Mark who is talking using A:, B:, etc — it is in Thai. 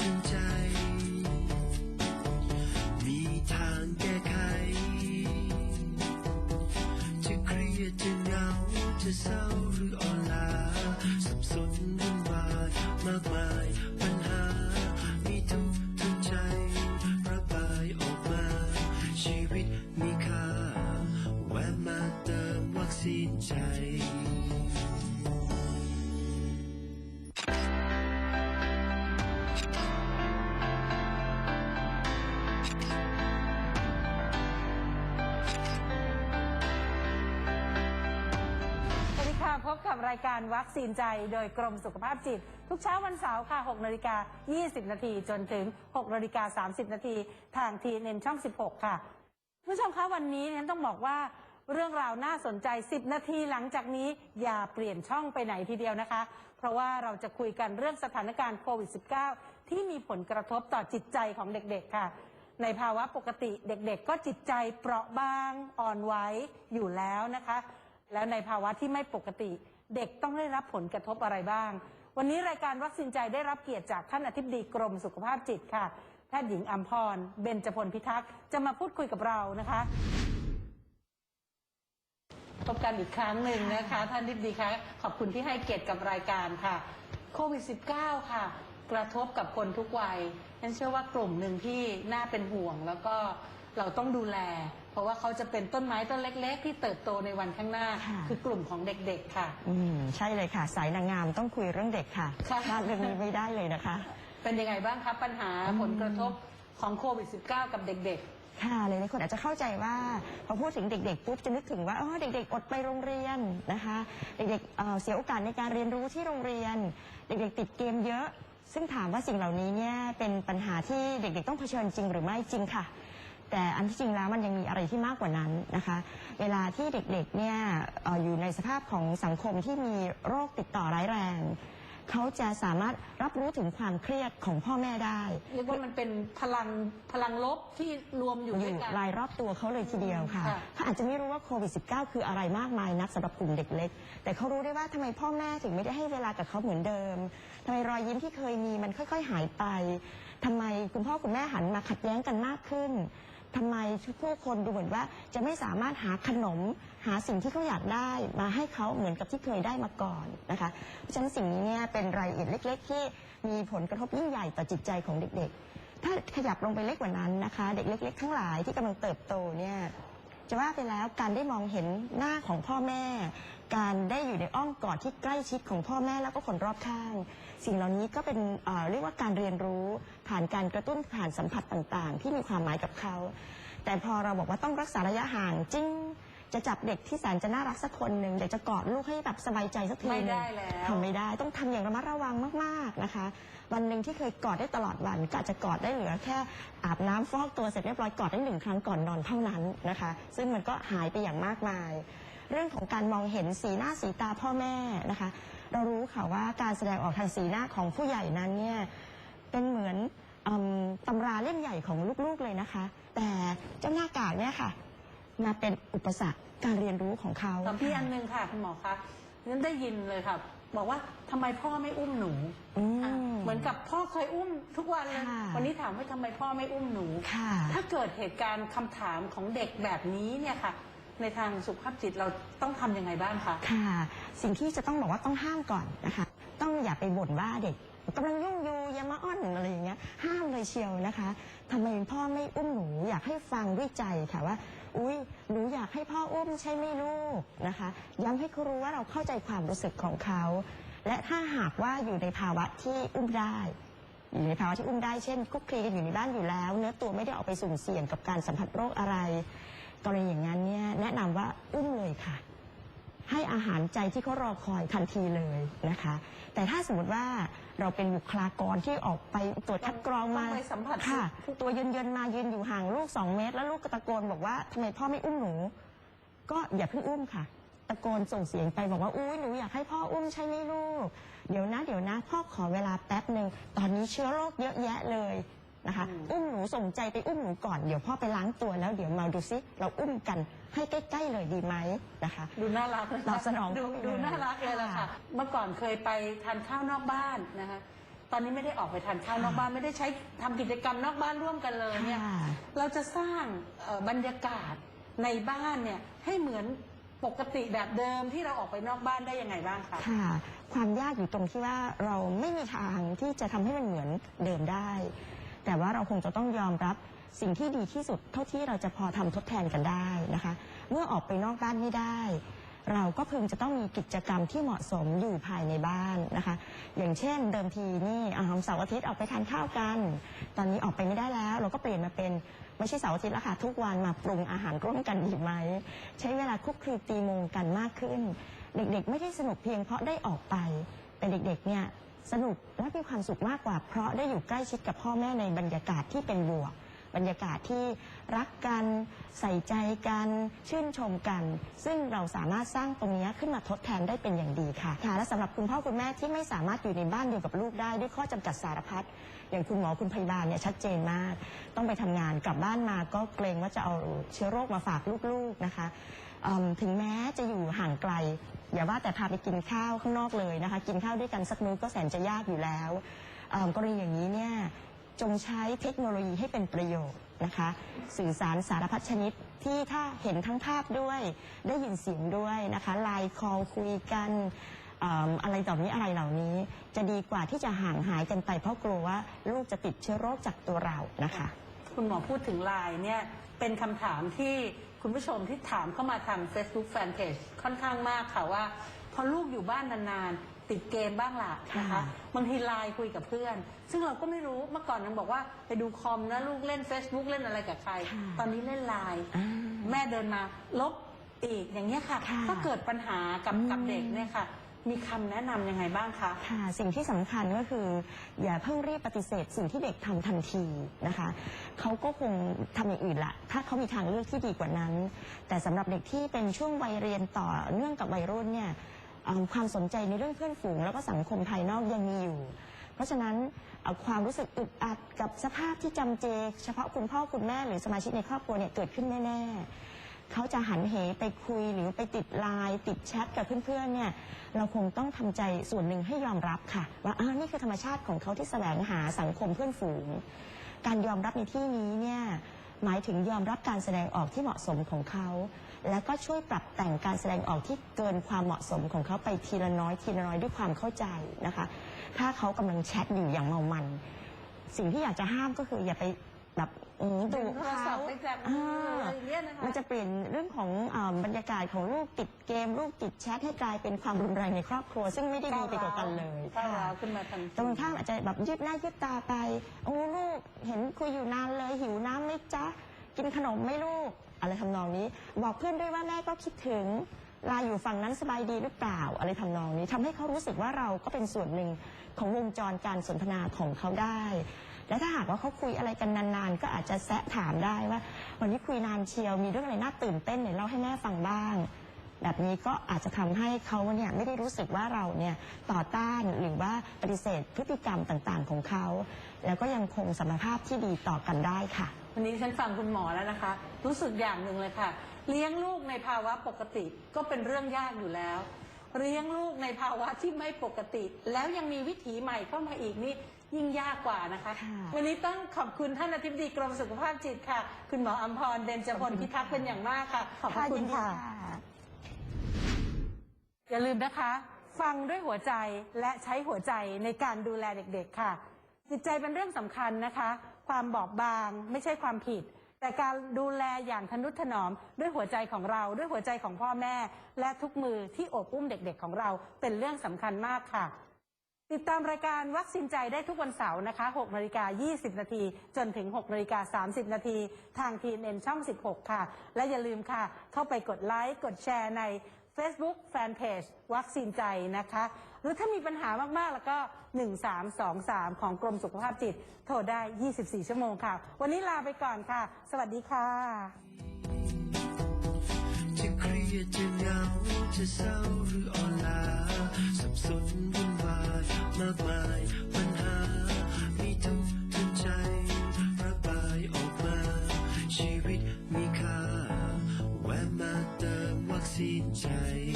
A: ถึงใจ มีทางแก้ไข จะเครียดจะเหงาจะเศร้าหรืออ่อนล้าสับสนวุ่นวายมากมายปัญหา มีทุกทุกใจระบายออกมา ชีวิตมีค่า แวะมาเติมวัคซีนใจ
B: บกับรายการวัคซีนใจโดยกรมสุขภาพจิต ทุกเช้าวันเสาร์ค่ะ 6นาฬิกา 20 นาทีจนถึง 6นาฬิกา 30 นาทีทางทีเอ็นช่อง 16 ค่ะคุณผู้ชมคะวันนี้ฉันต้องบอกว่าเรื่องราวน่าสนใจ 10 นาทีหลังจากนี้อย่าเปลี่ยนช่องไปไหนทีเดียวนะคะ เพราะว่าเราจะคุยกันเรื่องสถานการณ์โควิด -19 ที่มีผลกระทบต่อจิตใจของเด็กๆค่ะ ในภาวะปกติเด็กๆ ก็จิตใจเปราะบางอ่อนไหวอยู่แล้วนะคะ แล้วในภาวะที่ไม่ปกติ เด็กต้องได้รับผลกระทบอะไรบ้าง วันนี้รายการวัคซีนใจได้รับเกียรติจากท่านอธิบดีกรมสุขภาพจิตค่ะแพทย์หญิงอัมพรเบญจพลพิทักษ์จะมาพูดคุยกับเรานะคะพบกันอีกครั้งหนึ่งนะคะ ท่านอธิบดีคะขอบคุณที่ให้เกียรติกับรายการค่ะโควิด -19 ค่ะ กระทบกับคนทุกวัยฉันเชื่อว่ากลุ่มหนึ่งที่น่าเป็นห่วง แล้วก็เราต้องดูแล เพราะว่าเขาจะเป็นต้นไม้ต้นเล็ก ๆ ที่เติบโตในวันข้างหน้า
C: ค่ะ
B: คือกลุ่มของเด็กๆค่ะ
C: อืมใช่เลยค่ะ สายนางงามต้องคุยเรื่องเด็กค่ะ
B: ค่ะ
C: พลาดเรื่องนี้ไม่ได้เลยนะคะ
B: เป็นยังไงบ้างครับปัญหา
C: อืม
B: ผลกระทบของโควิด -19 กับเด็ก
C: ค่ะเลยหลายคนอาจจะเข้าใจว่าพอพูดถึงเด็กๆปุ๊บจะนึกถึงว่าอ๋อเด็กๆ อดไปโรงเรียนนะคะ เด็กๆเอ่อเสียโอกาสในการเรียนรู้ที่โรงเรียน เด็กๆ ติดเกมเยอะ ซึ่งถามว่าสิ่งเหล่านี้เนี่ยเป็นปัญหาที่เด็กๆ ต้องเผชิญจริงหรือไม่จริงค่ะ แต่อันที่จริงแล้วมันยังมีอะไรที่มากกว่านั้นนะคะ เวลาที่เด็กๆเนี่ยเอ่ออยู่ในสภาพของสังคมที่มีโรคติดต่อร้ายแรงเขาจะสามารถรับรู้ถึงความเครียดของพ่อแม่ได้
B: ๆเรียกว่ามันเป็นพลังพลังลบที่รวมอยู่
C: อ
B: ด้วย
C: ยู่
B: กัน
C: รายรอบตัวเขาเลยทีเดียวค่ะ
B: ค่ะ
C: เขาอาจจะไม่รู้ว่าโควิด -19 คืออะไรมากมายนักสำหรับกลุ่มเด็กเล็ก แต่เขารู้ได้ว่าทำไมพ่อแม่ถึงไม่ได้ให้เวลากับเขาเหมือนเดิมทำไมรอยยิ้มที่เคยมีมันค่อย ๆ หายไปทำไมคุณพ่อคุณแม่หันมาขัดแย้งกันมากขึ้น ทำไมผู้คนดูเหมือนว่าจะไม่สามารถหาขนมหาสิ่งที่เขาอยากได้มาให้เขาเหมือนกับที่เคยได้มาก่อนนะคะเพราะฉะนั้นสิ่งนี้เนี่ยเป็นรายละเอียดเล็ก ๆ ที่มีผลกระทบยิ่งใหญ่ต่อจิตใจของเด็กๆ ถ้าขยับลงไปเล็กกว่านั้นนะคะ เด็กเล็ก ๆ ทั้งหลายที่กำลังเติบโตเนี่ยจะว่าไปแล้วการได้มองเห็นหน้าของพ่อแม่ การได้อยู่ในอ้อมกอดที่ใกล้ชิดของพ่อแม่แล้วก็คนรอบข้าง สิ่งเหล่านี้ก็เป็นเอ่อเรียกว่าการเรียนรู้ ผ่านการกระตุ้นผ่านสัมผัสต่างๆ ที่มีความหมายกับเขา แต่พอเราบอกว่าต้องรักษาระยะห่างจริง จะจับเด็กที่แสนจะน่ารักสักคนหนึ่งอยากจะกอดลูกให้แบบสบายใจสักทีห
B: ไม่
C: นึ่ง
B: ได้แล้ว
C: ทำไม่ได้ต้องทำอย่างระมัดระวังมาก ๆ นะคะ วันหนึ่งที่เคยกอดได้ตลอดวันก็อาจจะกอดได้เหลือแค่อาบน้ำฟอกตัวเสร็จเรียบร้อยกอดได้หนึ่งครั้งก่อนนอนเท่านั้นนะคะ ซึ่งมันก็หายไปอย่างมากมาย เรื่องของการมองเห็นสีหน้าสีตาพ่อแม่นะคะ เรารู้ค่ะว่าการแสดงออกทางสีหน้าของผู้ใหญ่นั้นเนี่ยเป็นเหมือนอืมตำราเล่มใหญ่ของลูกๆเลยนะคะ แต่เจ้าหน้ากากเนี่ยค่ะ มาเป็นอุปสรรคการเรียนรู้ของเขา
B: กับพี่อันหนึงค่ะคุณหมอคะนั้นได้ยินเลยค่ะบอกว่าทำไมพ่อไม่อุ้มหนู
C: อืม
B: อะเหมือนกับพ่อเคยอุ้มทุกวันเลย
C: ค่ะ
B: วันนี้ถามว่าทำไมพ่อไม่อุ้มหนู
C: ค่ะ
B: ถ้าเกิดเหตุการณ์คำถามของเด็กแบบนี้เนี่ยค่ะ ในทางสุขภาพจิตเราต้องทำยังไงบ้างคะ
C: ค่ะ สิ่งที่จะต้องบอกว่าต้องห้ามก่อนนะคะ ต้องอย่าไปบ่นว่าเด็กกำลังยุ่งอยู่อย่ามาอ้อนอะไรอย่างเงี้ยห้ามเลยเชียวนะคะทำไมพ่อไม่อุ้มหนูอยากให้ฟังด้วยใจค่ะว่า อุ้ยหนูอยากให้พ่ออุ้มใช่ไหมลูกนะคะ ย้ำให้เขารู้ว่าเราเข้าใจความรู้สึกของเขา และถ้าหากว่าอยู่ในภาวะที่อุ้มได้อยู่ในภาวะที่อุ้มได้เช่นคุกคลีกันอยู่ในบ้านอยู่แล้ว เนื้อตัวไม่ได้ออกไปสุ่มเสี่ยงกับการสัมผัสโรคอะไร กรณีอย่างนั้นเนี่ยแนะนำว่าอุ้มเลยค่ะ ให้อาหารใจที่เขารอคอยทันทีเลยนะคะ แต่ถ้าสมมติว่าเราเป็นบุคลากรที่ออกไปตรวจคัดกรองมา
B: ต้องไปสัมผัส
C: ค่ะ ตัวเย็นๆมายืนอยู่ห่างลูกสองเมตร แล้วลูกก็ตะโกนบอกว่าทำไมพ่อไม่อุ้มหนู ก็อย่าเพิ่งอุ้มค่ะ ตะโกนส่งเสียงไปบอกว่าอุ้ยหนูอยากให้พ่ออุ้มใช่ไหมลูก เดี๋ยวนะ เดี๋ยวนะ พ่อขอเวลาแป๊บหนึ่งตอนนี้เชื้อโรคเยอะแยะเลย นะคะ อุ้มหนูส่งใจไปอุ้มหนูก่อนเดี๋ยวพ่อไปล้างตัวแล้วเดี๋ยวมาดูซิเราอุ้มกันให้ใกล้ๆเลยดีไหมนะคะ
B: ดูน่ารักะ
C: ตอบสนอง
B: ดู
C: เขาไปเลย
B: ดูน่ารักเลยล่ะค่ะ
C: ค่ะ
B: เมื่อก่อนเคยไปทานข้าวนอกบ้านนะคะ ตอนนี้ไม่ได้ออกไปทานข้าวนอกบ้านไม่ได้ใช้ทำกิจกรรมนอกบ้านร่วมกันเลยเนี่ย
C: ค่ะ
B: เราจะสร้างเอ่อบรรยากาศในบ้านเนี่ยให้เหมือนปกติแบบเดิมที่เราออกไปนอกบ้านได้ยังไงบ้างคะ
C: ค่ะ ความยากอยู่ตรงที่ว่าเราไม่มีทางที่จะทำให้มันเหมือนเดิมได้ แต่ว่าเราคงจะต้องยอมรับสิ่งที่ดีที่สุดเท่าที่เราจะพอทำทดแทนกันได้นะคะ เมื่อออกไปนอกบ้านไม่ได้ เราก็พึงจะต้องมีกิจกรรมที่เหมาะสมอยู่ภายในบ้านนะคะ อย่างเช่น เดิมทีนี่อาหารเสาร์อาทิตย์ออกไปทานข้าวกัน ตอนนี้ออกไปไม่ได้แล้ว เราก็เปลี่ยนมาเป็นไม่ใช่เสาร์อาทิตย์แล้วค่ะทุกวันมาปรุงอาหารร่วมกันดีไหม ใช้เวลาคุกคีตีโมงกันมากขึ้น เด็กๆ ไม่ได้สนุกเพียงเพราะได้ออกไปแต่เด็กๆเนี่ย สนุกและมีความสุขมากกว่า เพราะได้อยู่ใกล้ชิดกับพ่อแม่ในบรรยากาศที่เป็นบวก บรรยากาศที่รักกันใส่ใจกัน ชื่นชมกัน ซึ่งเราสามารถสร้างตรงนี้ขึ้นมาทดแทนได้เป็นอย่างดีค่ะค่ะและสำหรับคุณพ่อคุณแม่ที่ไม่สามารถอยู่ในบ้านเดียวกับลูกได้ด้วยข้อจำกัดสารพัดอย่างคุณหมอคุณพยาบาลเนี่ยชัดเจนมาก ต้องไปทำงานกลับบ้านมาก็เกรงว่าจะเอาเชื้อโรคมาฝากลูกๆนะคะ เอิ่มถึงแม้จะอยู่ห่างไกล อย่าว่าแต่พาไปกินข้าวข้างนอกเลยนะคะ กินข้าวด้วยกันสักมื้อก็แสนจะยากอยู่แล้วกรณีอย่างนี้เนี่ยจงใช้เทคโนโลยีให้เป็นประโยชน์นะคะ สื่อสารสารพัดชนิดที่ถ้าเห็นทั้งภาพด้วย ได้ยินเสียงด้วยนะคะไลน์คอลคุยกันเอิ่มอะไรต่อนี้อะไรเหล่านี้ จะดีกว่าที่จะห่างหายกันไปเพราะกลัวว่าลูกจะติดเชื้อโรคจากตัวเรานะคะ
B: คุณหมอพูดถึงไลน์เนี่ยเป็นคำถามที่คุณผู้ชมที่ถามเข้ามาทาง Facebook Fanpage ค่อนข้างมากค่ะว่า พอลูกอยู่บ้านนานๆ ติดเกมบ้างล่ะนะคะ
C: ค่ะ
B: บางทีไลน์คุยกับเพื่อน ซึ่งเราก็ไม่รู้เมื่อก่อนนังบอกว่าไปดูคอมนะลูกเล่น Facebook เล่นอะไรกับใคร
C: ค่ะ
B: ตอนนี้เล่นไลน์
C: อ่า
B: แม่เดินมาลบอีกอย่างเงี้ยค่ะ
C: ค่ะ
B: ก็เกิดปัญหากับ
C: อืม
B: กับเด็กเนี่ยค่ะ มีคำแนะนำยังไงบ้างคะ
C: ค่ะสิ่งที่สำคัญก็คือ อย่าเพิ่งรีบปฏิเสธ สิ่งที่เด็กทำทันทีนะคะเขาก็คงทำอย่างอื่นละถ้าเขามีทางเลือกที่ดีกว่านั้น แต่สำหรับเด็กที่เป็นช่วงวัยเรียนต่อเนื่องกับวัยรุ่นเนี่ยเอ่อความสนใจในเรื่องเพื่อนฝูง แล้วก็สังคมภายนอกยังมีอยู่ เพราะฉะนั้นเอ่อความรู้สึกอึดอัดกับสภาพที่จำเจ เฉพาะคุณพ่อคุณแม่หรือสมาชิกในครอบครัวเนี่ยเกิดขึ้นแน่ๆ เขาจะหันเหไปคุยหรือไปติดไลน์ติดแชทกับเพื่อนๆเนี่ยเราคงต้องทำใจส่วนหนึ่งให้ยอมรับค่ะ ว่าอ้าวนี่คือธรรมชาติของเขาที่แสวงหาสังคมเพื่อนฝูง การยอมรับในที่นี้เนี่ยหมายถึงยอมรับการแสดงออกที่เหมาะสมของเขา แล้วก็ช่วยปรับแต่งการแสดงออกที่เกินความเหมาะสมของเขาไปทีละน้อยทีละน้อยด้วยความเข้าใจนะคะ ถ้าเขากำลังแชทอยู่อย่างเมามัน สิ่งที่อยากจะห้ามก็คืออย่าไป แบบอืมดุ
B: ดึงโทรศั
C: เขา
B: พท์ไปจากมืออะไรอย่างเงี้ยนะคะ
C: มันจะเปลี่ยนเรื่องของอาบรรยากาศของลูกติดเกม ลูกติดแชทให้กลายเป็นความรุนแรงในครอบครัว ซึ่งไม่ได้ดีไปกว่ากันเลย
B: ก้าว
C: ค่ะ
B: ร้าวขึ้นมาทันที
C: ตรงข้ามอาจจะแบบยืดหน้ายืดตาไปโอ้ลูกเห็นคุยอยู่นานเลยหิวน้ำไหมจ๊ะกินขนมไหม่ลูกอะไรทำนองนี้ บอกเพื่อนด้วยว่าแม่ก็คิดถึงลาอยู่ฝั่งนั้นสบายดีหรือเปล่า อะไรทำนองนี้ทำให้เขารู้สึกว่าเราก็เป็นส่วนหนึ่งของวงจรการสนทนาของเขาได้ และถ้าหากว่าเขาคุยอะไรกันนานๆ ก็อาจจะแซะถามได้ว่า วันนี้คุยนานเชียวมีเรื่องอะไรน่าตื่นเต้นเนี่ยเล่าให้แม่ฟังบ้าง แบบนี้ก็อาจจะทำให้เขาเนี่ยไม่ได้รู้สึกว่าเราเนี่ยต่อต้านหรือว่าปฏิเสธพฤติกรรมต่างๆของเขา แล้วก็ยังคงสมรรถภาพที่ดีต่อกันได้ค่ะ
B: วันนี้ฉันฟังคุณหมอแล้วนะคะ รู้สึกอย่างหนึ่งเลยค่ะ เลี้ยงลูกในภาวะปกติก็เป็นเรื่องยากอยู่แล้ว เลี้ยงลูกในภาวะที่ไม่ปกติ แล้วยังมีวิถีใหม่เข้ามาอีกนี่ยิ่งยากกว่านะคะ
C: ค่ะ
B: วันนี้ต้องขอบคุณท่านอธิบดีกรมสุขภาพจิตค่ะ คุณหมออัมพรเบญจพลพิทักษ์เป็นอย่างมากค่ะ ขอบพระคุณค่ะ อย่าลืมนะคะ ฟังด้วยหัวใจและใช้หัวใจในการดูแลเด็กๆค่ะ จิตใจเป็นเรื่องสำคัญนะคะ ความบอบบางไม่ใช่ความผิด แต่การดูแลอย่างทนุถนอมด้วยหัวใจของเราด้วยหัวใจของพ่อแม่ และทุกมือที่โอบอุ้มเด็กๆของเราเป็นเรื่องสำคัญมากค่ะ ติดตามรายการวัคซีนใจได้ทุกวันเสาร์นะคะ6นาฬิกา20 นาทีจนถึง 6นาฬิกา30 นาทีทางทีเอ็นช่อง 16 ค่ะ และอย่าลืมค่ะ เข้าไปกดไลค์กดแชร์ใน Facebook Fanpage วัคซีนใจนะคะ หรือถ้ามีปัญหามาก ๆ แล้วก็ 1323 ของกรมสุขภาพจิต โทรได้ 24 ชั่วโมงค่ะ วันนี้ลาไปก่อนค่ะ สวัสดีค่ะ
A: จะเครียดจะเหงาจะเศร้าหรืออ่อนล้าสับสนวุ่นวายมากมาย ที่ใจ